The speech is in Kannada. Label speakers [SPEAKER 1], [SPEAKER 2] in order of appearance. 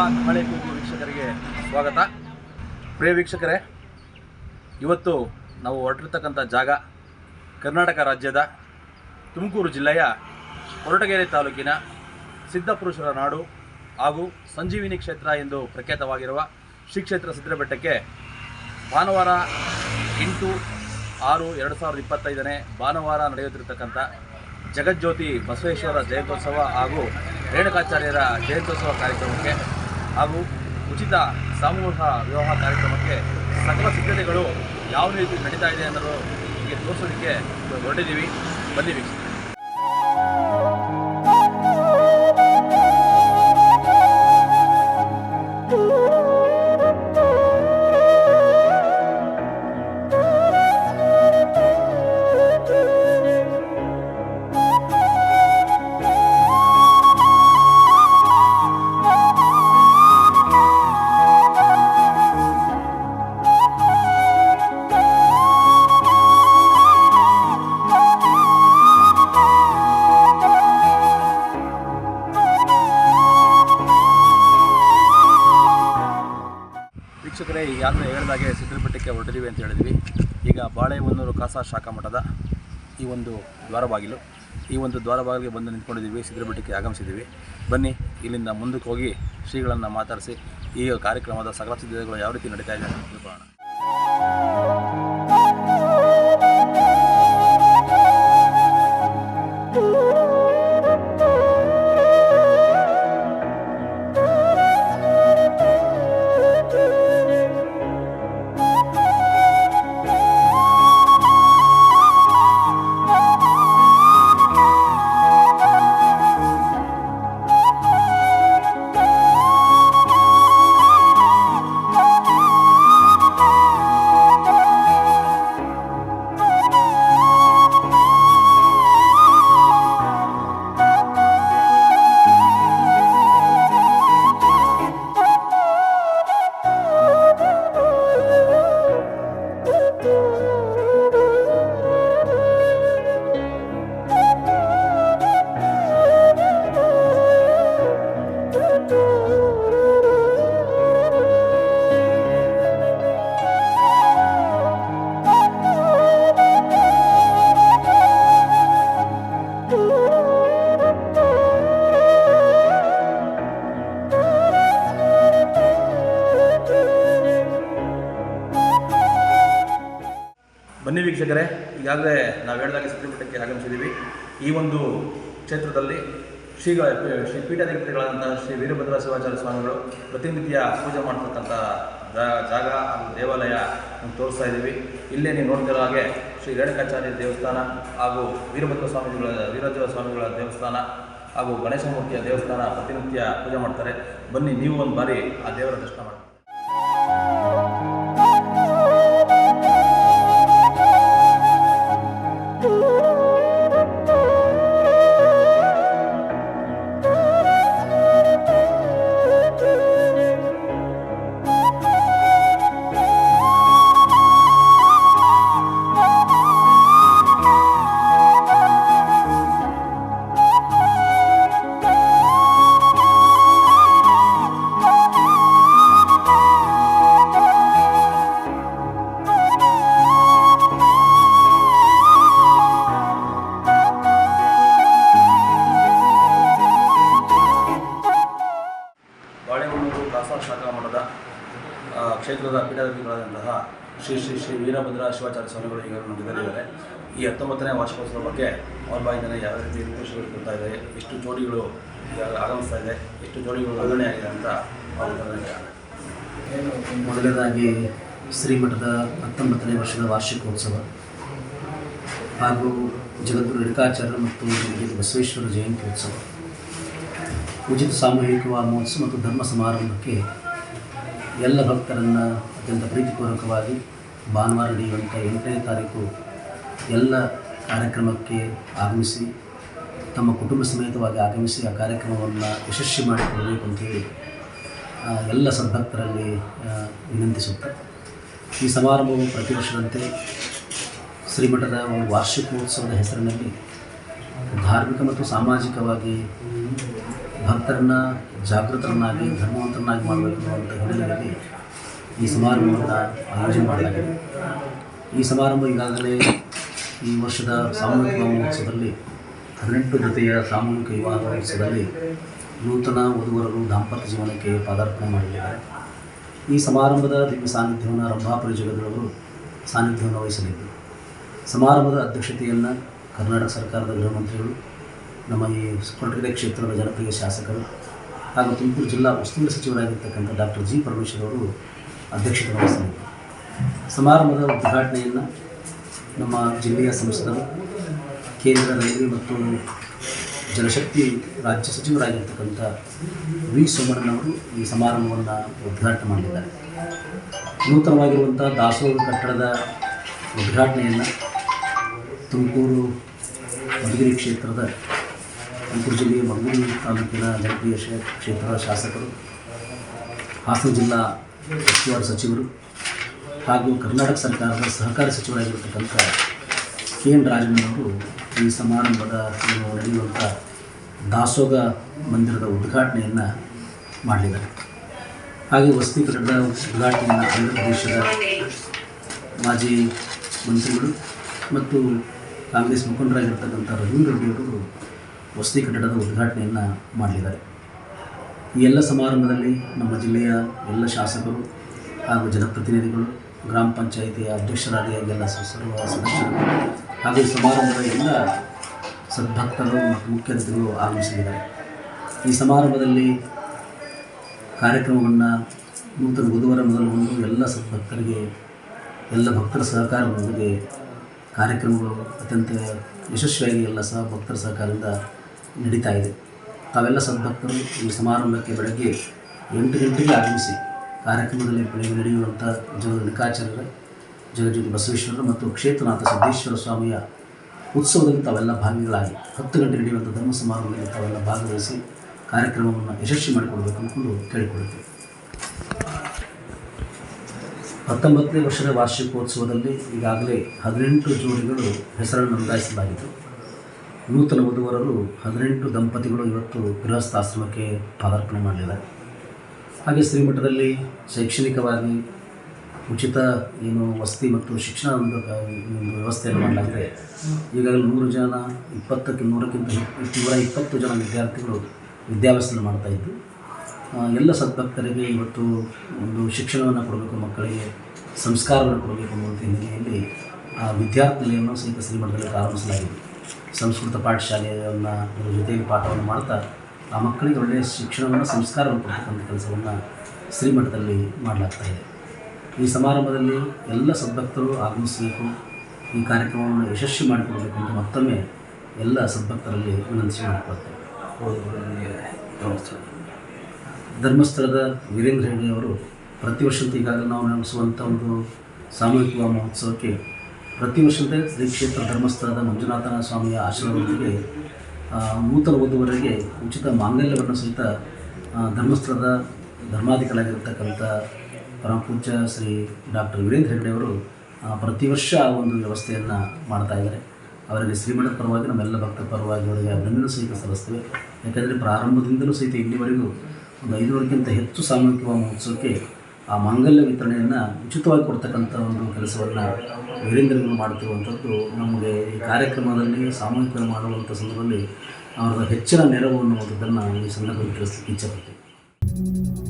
[SPEAKER 1] ಎಲ್ಲ ವೀಕ್ಷಕರಿಗೆ ಸ್ವಾಗತ. ಪ್ರಿಯ ವೀಕ್ಷಕರೇ, ಇವತ್ತು ನಾವು ಹೊರಟಿರ್ತಕ್ಕಂಥ ಜಾಗ ಕರ್ನಾಟಕ ರಾಜ್ಯದ ತುಮಕೂರು ಜಿಲ್ಲೆಯ ಹೊರಟಗೆರೆ ತಾಲೂಕಿನ ಸಿದ್ಧಪುರುಷರ ನಾಡು ಹಾಗೂ ಸಂಜೀವಿನಿ ಕ್ಷೇತ್ರ ಎಂದು ಪ್ರಖ್ಯಾತವಾಗಿರುವ ಶ್ರೀ ಕ್ಷೇತ್ರ ಸಿದ್ಧಬೆಟ್ಟಕ್ಕೆ ಭಾನುವಾರ ಎಂಟು ಆರು ಎರಡು ಸಾವಿರದ ಇಪ್ಪತ್ತೈದನೇ ಭಾನುವಾರ ನಡೆಯುತ್ತಿರತಕ್ಕಂಥ ಜಗಜ್ಯೋತಿ ಬಸವೇಶ್ವರ ಜಯಂತ್ಯೋತ್ಸವ ಹಾಗೂ ರೇಣುಕಾಚಾರ್ಯರ ಜಯಂತ್ಯೋತ್ಸವ ಕಾರ್ಯಕ್ರಮಕ್ಕೆ ಹಾಗೂ ಉಚಿತ ಸಾಮೂಹಿಕ ವಿವಾಹ ಕಾರ್ಯಕ್ರಮಕ್ಕೆ ಸಕಲ ಸಿದ್ಧತೆಗಳು ಯಾವ ರೀತಿ ನಡೀತಾ ಇದೆ ಅನ್ನೋದು ನಿಮಗೆ ತೋರಿಸೋದಕ್ಕೆ ಹೊರಟಿದ್ದೀವಿ. ವೀಕ್ಷಿಸಿ ವೀಕ್ಷಕರೇ ಈಗಾಗಲೇ ಹೇಳಿದಾಗೆ ಸಿದ್ಧಪಟ್ಟಕ್ಕೆ ಹೊರಟಿದ್ದೀವಿ ಅಂತ ಹೇಳಿದ್ವಿ. ಈಗ ಬಾಳೆಹೊನ್ನೂರು ಕಾಸಾ ಶಾಖಾ ಮಠದ ಈ ಒಂದು ದ್ವಾರಬಾಗಿಲು, ಈ ಒಂದು ದ್ವಾರಬಾಗಿಲಿಗೆ ಬಂದು ನಿಂತ್ಕೊಂಡಿದ್ದೀವಿ ಸಿದ್ಧಪಟ್ಟಕ್ಕೆ ಆಗಮಿಸಿದ್ದೀವಿ. ಬನ್ನಿ, ಇಲ್ಲಿಂದ ಮುಂದಕ್ಕೆ ಹೋಗಿ ಶ್ರೀಗಳನ್ನು ಮಾತಾಡಿಸಿ, ಈ ಕಾರ್ಯಕ್ರಮದ ಸಕಲ ಸಿದ್ಧತೆಗಳು ಯಾವ ರೀತಿ ನಡೀತಾ ಇದೆ ಅಂತ ತಿಳ್ಕೊಳ್ಳೋಣ. ವೀಕ್ಷಕರೇ, ಈಗಾಗಲೇ ನಾವು ಹೇಳಿದಾಗ ಸಿದ್ಧಪಟ್ಟಕ್ಕೆ ಆಗಮಿಸಿದ್ದೀವಿ ಈ ಒಂದು ಕ್ಷೇತ್ರದಲ್ಲಿ ಶ್ರೀಗಳ, ಶ್ರೀ ಪೀಠಾಧಿಪತಿಗಳಾದಂಥ ಶ್ರೀ ವೀರಭದ್ರ ಶಿವಾಚಾರ್ಯ ಸ್ವಾಮಿಗಳು ಪ್ರತಿನಿತ್ಯ ಪೂಜೆ ಮಾಡ್ತಕ್ಕಂಥ ಜಾಗ ಹಾಗೂ ದೇವಾಲಯ ತೋರಿಸ್ತಾ ಇದ್ದೀವಿ ಇಲ್ಲೇ ನೀವು ನೋಡ್ತಿರೋ ಹಾಗೆ ಶ್ರೀ ರೇಣುಕಾಚಾರ್ಯ ದೇವಸ್ಥಾನ ಹಾಗೂ ವೀರಭದ್ರ ಸ್ವಾಮಿಗಳ ವೀರಭದ್ರ ಸ್ವಾಮಿಗಳ ದೇವಸ್ಥಾನ ಹಾಗೂ ಗಣೇಶ ಮೂರ್ತಿಯ ದೇವಸ್ಥಾನ ಪ್ರತಿನಿತ್ಯ ಪೂಜೆ ಮಾಡ್ತಾರೆ. ಬನ್ನಿ ನೀವು ಒಂದು ಬಾರಿ ಆ ದೇವರ ದರ್ಶನ ಮಾಡಿ. ಶ್ರೀ ಶ್ರೀ ಶ್ರೀ ವೀರಭದ್ರ ಶಿವಾಚಾರ್ಯ ಸ್ವಾಮಿಗಳು ಈಗ ಈ ಹತ್ತೊಂಬತ್ತನೇ ವಾರ್ಷಿಕೋತ್ಸವ ಬಗ್ಗೆ ಅವ್ರ ಬಾಯಿಂದ ಯಾವ ರೀತಿ ರೂಪುರೇಷೆಗಳು ಕೊಡ್ತಾ ಇದೆ, ಎಷ್ಟು ಜೋಡಿಗಳು ಈಗ ಆಗಮಿಸ್ತಾ ಇದೆ, ಎಷ್ಟು ಜೋಡಿಗಳು ನೋಂದಣಿ ಆಗಿದೆ ಅಂತ
[SPEAKER 2] ಮೊದಲನೇದಾಗಿ ಶ್ರೀಮಠದ ಹತ್ತೊಂಬತ್ತನೇ ವರ್ಷದ ವಾರ್ಷಿಕೋತ್ಸವ ಹಾಗೂ ಜಗದ್ಗುರು ಮತ್ತು ಬಸವೇಶ್ವರ ಜಯಂತಿ ಉತ್ಸವ. ಉಚಿತ ಸಾಮೂಹಿಕ ಮಹೋತ್ಸವ ಮತ್ತು ಧರ್ಮ ಸಮಾರಂಭಕ್ಕೆ ಎಲ್ಲ ಭಕ್ತರನ್ನು ಅತ್ಯಂತ ಪ್ರೀತಿಪೂರ್ವಕವಾಗಿ ಭಾನುವಾರ ನಡೆಯುವಂಥ ಎಂಟನೇ ತಾರೀಕು ಎಲ್ಲ ಕಾರ್ಯಕ್ರಮಕ್ಕೆ ಆಗಮಿಸಿ, ತಮ್ಮ ಕುಟುಂಬ ಸಮೇತವಾಗಿ ಆಗಮಿಸಿ ಆ ಕಾರ್ಯಕ್ರಮವನ್ನು ಯಶಸ್ವಿ ಮಾಡಿಕೊಳ್ಳಬೇಕು ಅಂತೇಳಿ ಎಲ್ಲ ಸದ್ಭಕ್ತರಲ್ಲಿ ವಿನಂತಿಸುತ್ತಾ. ಈ ಸಮಾರಂಭವು ಪ್ರತಿ ವರ್ಷದಂತೆ ಶ್ರೀಮಠದ ಒಂದು ವಾರ್ಷಿಕೋತ್ಸವದ ಹೆಸರಿನಲ್ಲಿ ಧಾರ್ಮಿಕ ಮತ್ತು ಸಾಮಾಜಿಕವಾಗಿ ಭಕ್ತರನ್ನ ಜಾಗೃತರನ್ನಾಗಿ, ಧರ್ಮವಂತರನ್ನಾಗಿ ಮಾಡಬೇಕು ಅನ್ನುವಂಥ ಹಿನ್ನೆಲೆಯಲ್ಲಿ ಈ ಸಮಾರಂಭವನ್ನು ಆಯೋಜನೆ ಮಾಡಲಾಗಿದೆ. ಈ ಸಮಾರಂಭ ಈಗಾಗಲೇ ಈ ವರ್ಷದ ಸಾಮೂಹಿಕ ಮಹೋತ್ಸವದಲ್ಲಿ ಹದಿನೆಂಟು ಜೊತೆಯ ಸಾಮೂಹಿಕ ವಿವಾಹ ಮಹೋತ್ಸವದಲ್ಲಿ ನೂತನ ವಧುವರರು ದಾಂಪತ್ಯ ಜೀವನಕ್ಕೆ ಪಾದಾರ್ಪಣೆ ಮಾಡಲಿದ್ದಾರೆ. ಈ ಸಮಾರಂಭದ ದಿವ್ಯ ಸಾನ್ನಿಧ್ಯವನ್ನು ರಂಭಾಪುರಿ ಜಗದವರು ಸಾನ್ನಿಧ್ಯವನ್ನು ವಹಿಸಲಿದ್ದರು ಸಮಾರಂಭದ ಅಧ್ಯಕ್ಷತೆಯನ್ನು ಕರ್ನಾಟಕ ಸರ್ಕಾರದ ಗೃಹ ಮಂತ್ರಿಗಳು, ನಮ್ಮ ಈ ಕೊರಟಗೆರೆ ಕ್ಷೇತ್ರದ ಜನಪ್ರಿಯ ಶಾಸಕರು ಹಾಗೂ ತುಮಕೂರು ಜಿಲ್ಲಾ ಉಸ್ತುವಾರಿ ಸಚಿವರಾಗಿರ್ತಕ್ಕಂಥ ಡಾಕ್ಟರ್ ಜಿ ಪರಮೇಶ್ವರ್ ಅವರು ಅಧ್ಯಕ್ಷತೆ ವಹಿಸಲಿದ್ದಾರೆ ಸಮಾರಂಭದ ಉದ್ಘಾಟನೆಯನ್ನು ನಮ್ಮ ಜಿಲ್ಲೆಯ ಸಂಸದರು, ಕೇಂದ್ರ ರೈಲ್ವೆ ಮತ್ತು ಜಲಶಕ್ತಿ ರಾಜ್ಯ ಸಚಿವರಾಗಿರ್ತಕ್ಕಂಥ ವಿ ಸೋಮಣ್ಣನವರು ಈ ಸಮಾರಂಭವನ್ನು ಉದ್ಘಾಟನೆ ಮಾಡಿದ್ದಾರೆ. ನೂತನವಾಗಿರುವಂಥ ದಾಸೋಹ ಕಟ್ಟಡದ ಉದ್ಘಾಟನೆಯನ್ನು ತುಮಕೂರು ಮಧುಗಿರಿ ಕ್ಷೇತ್ರದ ತುಮಕೂರು ಜಿಲ್ಲೆಯ ಮಂಗಳೂರು ತಾಲೂಕಿನ ಜನಪ್ರಿಯ ಕ್ಷೇ- ಕ್ಷೇತ್ರದ ಶಾಸಕರು, ಹಾಸನ ಜಿಲ್ಲಾ ಉಸ್ತುವಾರಿ ಸಚಿವರು ಹಾಗೂ ಕರ್ನಾಟಕ ಸರ್ಕಾರದ ಸಹಕಾರ ಸಚಿವರಾಗಿರ್ತಕ್ಕಂಥ ಕೆ ಎನ್ ರಾಜಣ್ಣನವರು ಈ ಸಮಾರಂಭದ ನಡೆಯುವಂಥ ದಾಸೋಗ ಮಂದಿರದ ಉದ್ಘಾಟನೆಯನ್ನು ಮಾಡಲಿದ್ದಾರೆ. ಹಾಗೆ ವಸತಿ ಕಟ್ಟಡದ ಉದ್ಘಾಟನೆಯನ್ನು ಆಂಧ್ರ ಪ್ರದೇಶದ ಮಾಜಿ ಮಂತ್ರಿಗಳು ಮತ್ತು ಕಾಂಗ್ರೆಸ್ ಮುಖಂಡರಾಗಿರ್ತಕ್ಕಂಥ ರಘುವೀರ್ ರೆಡ್ಡಿಯವರು ವಸತಿ ಕಟ್ಟಡದ ಉದ್ಘಾಟನೆಯನ್ನು ಮಾಡಲಿದ್ದಾರೆ. ಈ ಎಲ್ಲ ಸಮಾರಂಭದಲ್ಲಿ ನಮ್ಮ ಜಿಲ್ಲೆಯ ಎಲ್ಲ ಶಾಸಕರು ಹಾಗೂ ಜನಪ್ರತಿನಿಧಿಗಳು, ಗ್ರಾಮ ಪಂಚಾಯಿತಿಯ ಅಧ್ಯಕ್ಷರಾದ ಎಲ್ಲ ಸದಸ್ಯರು ಸದಸ್ಯರು ಹಾಗೂ ಸಮಾರಂಭದ ಎಲ್ಲ ಸದ್ಭಕ್ತರು ಮತ್ತು ಮುಖ್ಯ ಅತಿಥಿಗಳು ಆಗಮಿಸಲಿದ್ದಾರೆ. ಈ ಸಮಾರಂಭದಲ್ಲಿ ಕಾರ್ಯಕ್ರಮವನ್ನು ನೂತನ ಬುಧವಾರ ಮೊದಲುಗೊಂಡು ಎಲ್ಲ ಸದ್ಭಕ್ತರಿಗೆ, ಎಲ್ಲ ಭಕ್ತರ ಸಹಕಾರದೊಂದಿಗೆ ಕಾರ್ಯಕ್ರಮಗಳು ಅತ್ಯಂತ ಯಶಸ್ವಿಯಾಗಿ ಎಲ್ಲ ಸಹ ಭಕ್ತರ ಸಹಕಾರದಿಂದ ನಡೀತಾ ಇದೆ. ತಾವೆಲ್ಲ ಸಂತಪ್ತರು ಈ ಸಮಾರಂಭಕ್ಕೆ ಬೆಳಗ್ಗೆ ಎಂಟು ಗಂಟೆಗೆ ಆಗಮಿಸಿ. ಕಾರ್ಯಕ್ರಮದಲ್ಲಿ ಬೆಳಗ್ಗೆ ನಡೆಯುವಂಥ ಜಗ ಲಿಂಗಾಚಾರ್ಯರ, ಜಗಜ್ಯೋತಿ ಬಸವೇಶ್ವರರು ಮತ್ತು ಕ್ಷೇತ್ರನಾಥ ಸಿದ್ದೇಶ್ವರ ಸ್ವಾಮಿಯ ಉತ್ಸವದಲ್ಲಿ ತಾವೆಲ್ಲ ಭಾಗಿಗಳಾಗಿ ಹತ್ತು ಗಂಟೆ ನಡೆಯುವಂಥ ಧರ್ಮ ಸಮಾರಂಭದಲ್ಲಿ ತಾವೆಲ್ಲ ಭಾಗವಹಿಸಿ ಕಾರ್ಯಕ್ರಮವನ್ನು ಯಶಸ್ವಿ ಮಾಡಿಕೊಡ್ಬೇಕು ಅಂದ್ಕೊಂಡು ಕೇಳಿಕೊಳ್ಳುತ್ತೇವೆ ಹತ್ತೊಂಬತ್ತನೇ ವರ್ಷದ ವಾರ್ಷಿಕೋತ್ಸವದಲ್ಲಿ ಈಗಾಗಲೇ ಹದಿನೆಂಟು ಜೋಡಿಗಳು ಹೆಸರನ್ನು ನೋಂದಾಯಿಸಲಾಗಿತ್ತು ನೂತನ ವಧುವರರು ಹದಿನೆಂಟು ದಂಪತಿಗಳು ಇವತ್ತು ಗೃಹಸ್ಥಾಶ್ರಮಕ್ಕೆ ಪಾದಾರ್ಪಣೆ ಮಾಡಲಿದ್ದಾರೆ. ಹಾಗೆ ಶ್ರೀಮಠದಲ್ಲಿ ಶೈಕ್ಷಣಿಕವಾಗಿ ಉಚಿತ ಏನು ವಸತಿ ಮತ್ತು ಶಿಕ್ಷಣ ಒಂದು ವ್ಯವಸ್ಥೆಯನ್ನು ಮಾಡಲಾಗಿದೆ. ಈಗಾಗಲೇ ನೂರು ಜನ, ಇಪ್ಪತ್ತಕ್ಕೆ ನೂರಕ್ಕಿಂತ ನೂರ ಇಪ್ಪತ್ತು ಜನ ವಿದ್ಯಾರ್ಥಿಗಳು ವಿದ್ಯಾಭ್ಯಾಸ ಮಾಡ್ತಾ ಇದ್ದು ಎಲ್ಲ ಸದ್ಭಕ್ತರಿಗೆ ಇವತ್ತು ಒಂದು ಶಿಕ್ಷಣವನ್ನು ಕೊಡಬೇಕು, ಮಕ್ಕಳಿಗೆ ಸಂಸ್ಕಾರವನ್ನು ಕೊಡಬೇಕು ಅನ್ನುವಂಥ ಹಿನ್ನೆಲೆಯಲ್ಲಿ ಆ ವಿದ್ಯಾರ್ಥಿ ನಿಲಯವನ್ನು ಸಹಿತ ಶ್ರೀಮಠದಲ್ಲಿ ಪ್ರಾರಂಭಿಸಲಾಗಿದೆ. ಸಂಸ್ಕೃತ ಪಾಠಶಾಲೆಯನ್ನು ಇದ್ರ ಜೊತೆಯಲ್ಲಿ ಪಾಠವನ್ನು ಮಾಡ್ತಾ ಆ ಮಕ್ಕಳಿಗೆ ಒಳ್ಳೆಯ ಶಿಕ್ಷಣವನ್ನು ಸಂಸ್ಕಾರವನ್ನು ಕೊಡ್ತಕ್ಕಂಥ ಕೆಲಸವನ್ನು ಶ್ರೀಮಠದಲ್ಲಿ ಮಾಡಲಾಗ್ತಾ ಇದೆ. ಈ ಸಮಾರಂಭದಲ್ಲಿ ಎಲ್ಲ ಸದ್ಭಕ್ತರು ಆಗಮಿಸಬೇಕು, ಈ ಕಾರ್ಯಕ್ರಮವನ್ನು ಯಶಸ್ವಿ ಮಾಡಿಕೊಡಬೇಕು ಅಂತ ಮತ್ತೊಮ್ಮೆ ಎಲ್ಲ ಸದ್ಭಕ್ತರಲ್ಲಿ ವಿನಂತಿಸಿ ಮಾಡಿಕೊಳ್ತೇವೆ ಧರ್ಮಸ್ಥಳದ ವೀರೇಂದ್ರ ಹೆಗ್ಡೆ ಅವರು ಪ್ರತಿ ವರ್ಷ ಈಗಾಗಲೇ ನಾವು ನಡೆಸುವಂಥ ಒಂದು ಸಾಮೂಹಿಕ ಮಹೋತ್ಸವಕ್ಕೆ ಪ್ರತಿ ವರ್ಷದ ಶ್ರೀ ಕ್ಷೇತ್ರ ಧರ್ಮಸ್ಥಳದ ಮಂಜುನಾಥನ ಸ್ವಾಮಿಯ ಆಶ್ರಮದೊಂದಿಗೆ ನೂತನ ವಧುವರಿಗೆ ಉಚಿತ ಮಾಂಗಲ್ಯವನ್ನು ಸಹಿತ ಧರ್ಮಸ್ಥಳದ ಧರ್ಮಾಧಿಕಾರಿಯಾಗಿರ್ತಕ್ಕಂಥ ಪರಮಪೂಜ್ಯ ಶ್ರೀ ಡಾಕ್ಟರ್ ವೀರೇಂದ್ರ ಹೆಗ್ಡೆ ಅವರು ಪ್ರತಿ ವರ್ಷ ಆ ಒಂದು ವ್ಯವಸ್ಥೆಯನ್ನು ಮಾಡ್ತಾ ಇದ್ದಾರೆ. ಅವರಿಗೆ ಶ್ರೀಮಠದ ಪರವಾಗಿ ನಮ್ಮೆಲ್ಲ ಭಕ್ತ ಪರವಾಗಿ ಅವರಿಗೆ ಅಭಿನಂದನೆ ಸಹಿತ ಸಲ್ಲಿಸ್ತೇವೆ. ಯಾಕೆಂದರೆ ಪ್ರಾರಂಭದಿಂದಲೂ ಸಹಿತ ಇಲ್ಲಿವರೆಗೂ ಒಂದು ಐದುವರೆಗಿಂತ ಹೆಚ್ಚು ಸಾಮೂಹಿಕ ಮಹೋತ್ಸವಕ್ಕೆ ಆ ಮಾಂಗಲ್ಯ ವಿತರಣೆಯನ್ನು ಉಚಿತವಾಗಿ ಕೊಡ್ತಕ್ಕಂಥ ಒಂದು ಕೆಲಸವನ್ನು ವೀರೇಂದ್ರಗಳು ಮಾಡ್ತಿರುವಂಥದ್ದು ನಮಗೆ ಈ ಕಾರ್ಯಕ್ರಮದಲ್ಲಿ, ಸಾಮೂಹಿಕ ಮಾಡುವಂಥ ಸಂದರ್ಭದಲ್ಲಿ ಅವರ ಹೆಚ್ಚಿನ ನೆರವು ಅನ್ನುವಂಥದ್ದನ್ನು ಈ ಸಂದರ್ಭದಲ್ಲಿ ತಿಳಿಸ್ಲಿಕ್ಕೆ ಇಚ್ಛೆಪಡ್ತೀವಿ